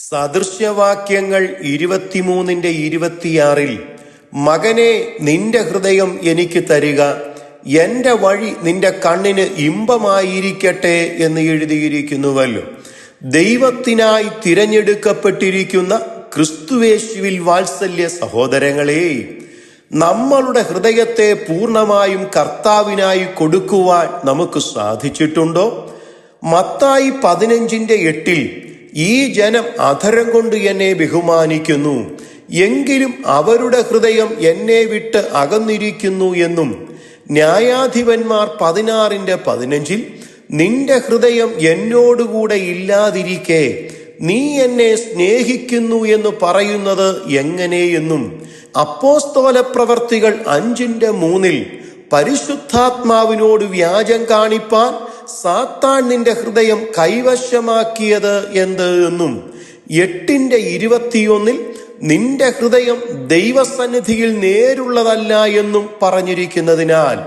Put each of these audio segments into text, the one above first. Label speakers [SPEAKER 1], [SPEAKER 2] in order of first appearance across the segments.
[SPEAKER 1] സദൃശ്യവാക്യങ്ങൾ ഇരുപത്തിമൂന്നിന്റെ ഇരുപത്തിയാറിൽ മകനെ നിന്റെ ഹൃദയം എനിക്ക് തരിക എന്റെ വഴി നിന്റെ കണ്ണിന് ഇമ്പമായിരിക്കട്ടെ എന്ന് എഴുതിയിരിക്കുന്നുവല്ലോ. ദൈവത്തിനായി തിരഞ്ഞെടുക്കപ്പെട്ടിരിക്കുന്ന ക്രിസ്തുവേശുവിൽ വാത്സല്യ സഹോദരങ്ങളെ നമ്മളുടെ ഹൃദയത്തെ പൂർണമായും കർത്താവിനായി കൊടുക്കുവാൻ നമുക്ക് സാധിച്ചിട്ടുണ്ടോ? മത്തായി പതിനഞ്ചിന്റെ എട്ടിൽ ഈ ജനം അധരം കൊണ്ട് എന്നെ ബഹുമാനിക്കുന്നു. എങ്കിലും അവരുടെ ഹൃദയം എന്നെ വിട്ട് അകന്നിരിക്കുന്നു എന്നും ന്യായാധിപന്മാർ പതിനാറിന്റെ പതിനഞ്ചിൽ നിന്റെ ഹൃദയം എന്നോടുകൂടെ ഇല്ലാതിരിക്കെ നീ എന്നെ സ്നേഹിക്കുന്നു എന്ന് പറയുന്നത് എങ്ങനെയെന്നും. അപ്പോസ്തോല പ്രവർത്തികൾ അഞ്ചിന്റെ മൂന്നിൽ പരിശുദ്ധാത്മാവിനോട് വ്യാജം കാണിപ്പാൻ സാത്താൻ നിന്റെ ഹൃദയം കൈവശമാക്കിയത് എന്ത് എന്നും എട്ടിന്റെ ഇരുപത്തിയൊന്നിൽ നിന്റെ ഹൃദയം ദൈവസന്നിധിയിൽ നേരുള്ളതല്ല എന്നും പറഞ്ഞിരിക്കുന്നതിനാൽ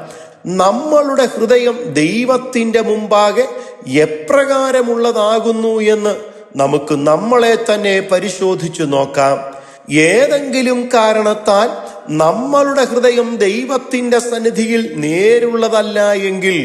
[SPEAKER 1] നമ്മളുടെ ഹൃദയം ദൈവത്തിന്റെ മുമ്പാകെ എപ്രകാരമുള്ളതാകുന്നു എന്ന് നമുക്ക് നമ്മളെ തന്നെ പരിശോധിച്ചു നോക്കാം. ഏതെങ്കിലും കാരണത്താൽ നമ്മളുടെ ഹൃദയം ദൈവത്തിന്റെ സന്നിധിയിൽ നേരുള്ളതല്ല എങ്കിൽ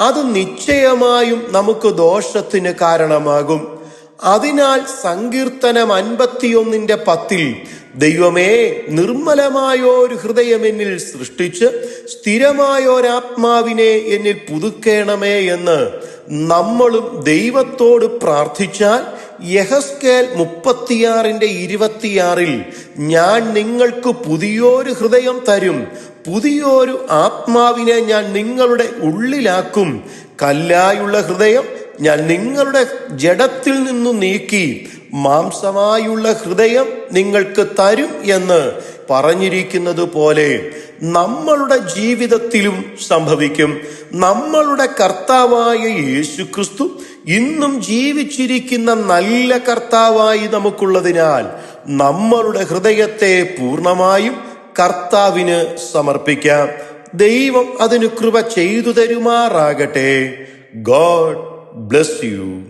[SPEAKER 1] അത് നിശ്ചയമായും നമുക്ക് ദോഷത്തിന് കാരണമാകും. അതിനാൽ സങ്കീർത്തനം അൻപത്തിയൊന്നിന്റെ പത്തിൽ ദൈവമേ നിർമ്മലമായൊരു ഹൃദയം എന്നിൽ സൃഷ്ടിച്ച് സ്ഥിരമായൊരാത്മാവിനെ എന്നിൽ പുതുക്കേണമേ എന്ന് നമ്മളും ദൈവത്തോട് പ്രാർത്ഥിച്ചാൽ യഹസ്കേൽ മുപ്പത്തിയാറിന്റെ ഇരുപത്തിയാറിൽ ഞാൻ നിങ്ങൾക്ക് പുതിയൊരു ഹൃദയം തരും. പുതിയൊരു ആത്മാവിനെ ഞാൻ നിങ്ങളുടെ ഉള്ളിലാക്കും. കല്ലായുള്ള ഹൃദയം ഞാൻ നിങ്ങളുടെ ജഡത്തിൽ നിന്നു നീക്കി. മാംസമായുള്ള ഹൃദയം നിങ്ങൾക്ക് തരും എന്ന് പറഞ്ഞിരിക്കുന്നത് പോലെ നമ്മളുടെ ജീവിതത്തിലും സംഭവിക്കും. നമ്മളുടെ കർത്താവായ യേശു ക്രിസ്തു ഇന്നും ജീവിച്ചിരിക്കുന്ന നല്ല കർത്താവായി നമുക്കുള്ളതിനാൽ നമ്മളുടെ ഹൃദയത്തെ പൂർണമായും കർത്താവിന് സമർപ്പിക്കാം. ദൈവം അതിന് കൃപ ചെയ്തു തരുമാറാകട്ടെ. God bless you.